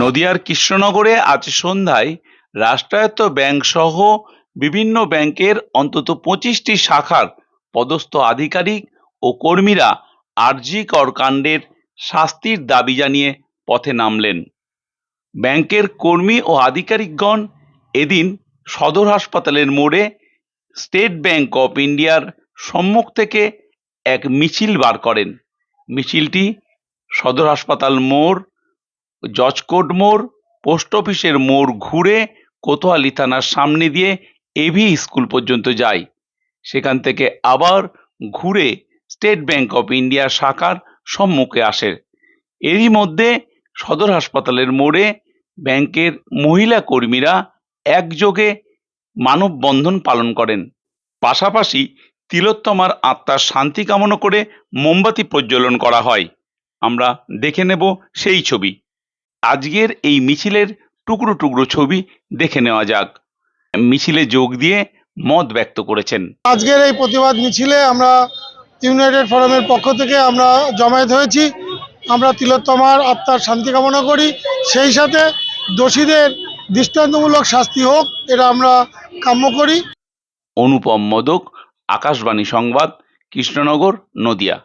নদিয়ার কৃষ্ণনগরে আজ সন্ধ্যায় রাষ্ট্রায়ত্ত ব্যাংক সহ বিভিন্ন ব্যাংকের অন্তত পঁচিশটি শাখার পদস্থ আধিকারিক ও কর্মীরা আরজি কর কাণ্ডের শাস্তির দাবি জানিয়ে পথে নামলেন। ব্যাংকের কর্মী ও আধিকারিকগণ এদিন সদর হাসপাতালের মোড়ে স্টেট ব্যাংক অফ ইন্ডিয়ার সম্মুখ থেকে এক মিছিল বার করেন। মিছিলটি সদর হাসপাতাল মোড় জজকোট মোড়, পোস্ট অফিসের মোড় ঘুরে কোতোয়ালি থানার সামনে দিয়ে এভি স্কুল পর্যন্ত যায় সেখান থেকে আবার ঘুরে স্টেট ব্যাংক অফ ইন্ডিয়া শাখার সম্মুখে আসে। এরই মধ্যে সদর হাসপাতালের মোড়ে ব্যাংকের মহিলা কর্মীরা একযোগে মানববন্ধন পালন করেন। পাশাপাশি তিলোত্তমার আত্মার শান্তি কামনা করে মোমবাতি প্রজ্বলন করা হয়। আমরা দেখে নেব সেই ছবি। আজকের এই মিছিলের টুকরো টুকরো ছবি দেখে নেওয়া যাক। মিছিলে যোগ দিয়ে মত ব্যক্ত করেছেন। আজকের এই প্রতিবাদ মিছিলে আমরা ইউনাইটেড ফোরামের পক্ষ থেকে আমরা জমায়েত হয়েছি। আমরা তিলোত্তমার আত্মার শান্তি কামনা করি। সেই সাথে দোষীদের দৃষ্টান্তমূলক শাস্তি হোক এটা আমরা কাম্য করি। অনুপম মোদক আকাশবাণী সংবাদ কৃষ্ণনগর নদিয়া।